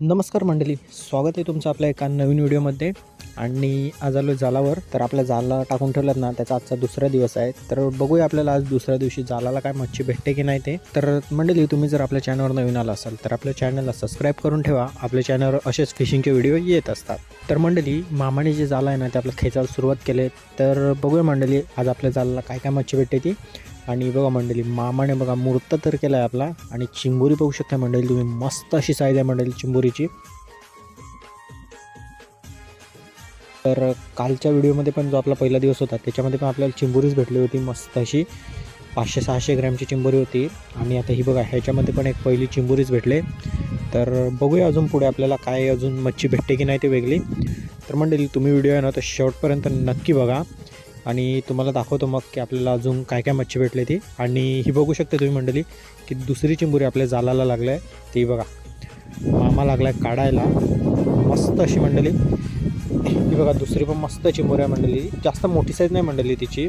नमस्कार मंडळी स्वागत आहे तुमचं आपल्या एका नवीन व्हिडिओमध्ये. आणि आज आलो जालावर तर आपल्या जाला टाकून ठेवल्यात ना त्याचा आजचा दुसरा दिवस आहे. तर बघूया आपल्याला आज दुसऱ्या दिवशी जालाला काय मच्छी भेटते की नाही ते. तर मंडळी तुम्ही जर आपल्या चॅनलवर नवीन आला असाल तर आपल्या चॅनलला सबस्क्राईब करून ठेवा. आपल्या चॅनलवर असेच फिशिंगचे व्हिडिओ येत असतात. तर मंडळी मामाने जे जाला आहे ना ते आपलं खेचायला सुरुवात केले. तर बघूया मंडळी आज आपल्या जालाला काय काय मच्छी भेटते ती. आणि बघा मंडळी मामाने बघा मूर्त तर केला आहे आपला आणि चिंबोरी पाहू शकता मंडळी तुम्ही मस्त अशी साईज आहे मंडळी चिंबोरीची. तर कालच्या व्हिडिओमध्ये पण जो आपला पहिला दिवस होता त्याच्यामध्ये पण आपल्याला चिंबोरीच भेटली होती मस्त अशी पाचशे सहाशे ग्रॅमची चिंबोरी होती. आणि आता ही बघा ह्याच्यामध्ये पण एक पहिली चिंबोरीच भेटले. तर बघूया अजून पुढे आपल्याला काय अजून मच्छी भेटते की नाही ते वेगळी. तर मंडळी तुम्ही व्हिडिओ आहे ना तर शेवटपर्यंत नक्की बघा. आणि तुम्हाला दाखवतो मग की आपल्याला अजून काय काय मच्छी भेटली ती. आणि ही बघू शकता तुम्ही मंडळी की दुसरी चिंबुरी आपल्या जालाला लागलं आहे. ती बघा. मामा लागला आहे काढायला. मस्त अशी मंडळी. ही बघा दुसरी पण मस्त चिंबोरी आहे मंडळी. जास्त मोठी साईज नाही मंडळी तिची.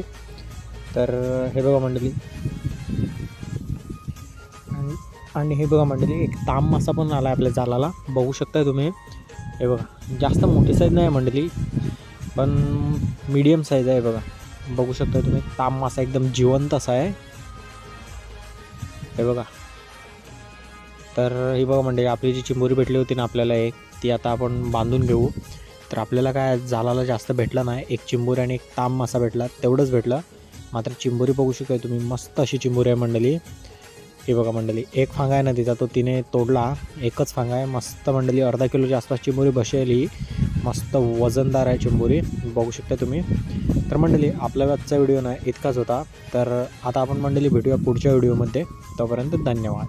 तर हे बघा मंडळी. आणि हे बघा मंडळी एक ताम मासा पण आला आहे आपल्या जालाला. बघू शकताय तुम्ही. हे बघा जास्त मोठी साईज नाही आहे मंडळी. पण मीडियम साईज आहे बघा. बघू शकता तुम्ही ताम मासा एकदम जिवंत असा आहे. हे बघा. तर ही बघा म्हणजे आपली जी चिंबोरी भेटली होती ना आपल्याला एक ती आता आपण बांधून घेऊ. तर आपल्याला काय जालाला जास्त भेटलं नाही. एक चिंबोरी आणि एक ताम मासा भेटला तेवढंच भेटलं. मात्र चिंबोरी बघू शकता तुम्ही मस्त अशी चिंबोरी आहे मंडळी. हे बघा मंडळी एक फांगा आहे ना तिचा तो तिने तोडला. एकच फांगा आहे मस्त मंडळी अर्धा किलोच्या आसपास चिंबोरी बसेल. ही मस्त वजनदार आहे चिंबोरी बघू शकता तुम्ही. तर मंडळी आपल्या आजचा व्हिडिओ ना इतकाच होता. तर आता आपण मंडळी भेटूया पुढच्या व्हिडिओमध्ये. तोपर्यंत धन्यवाद.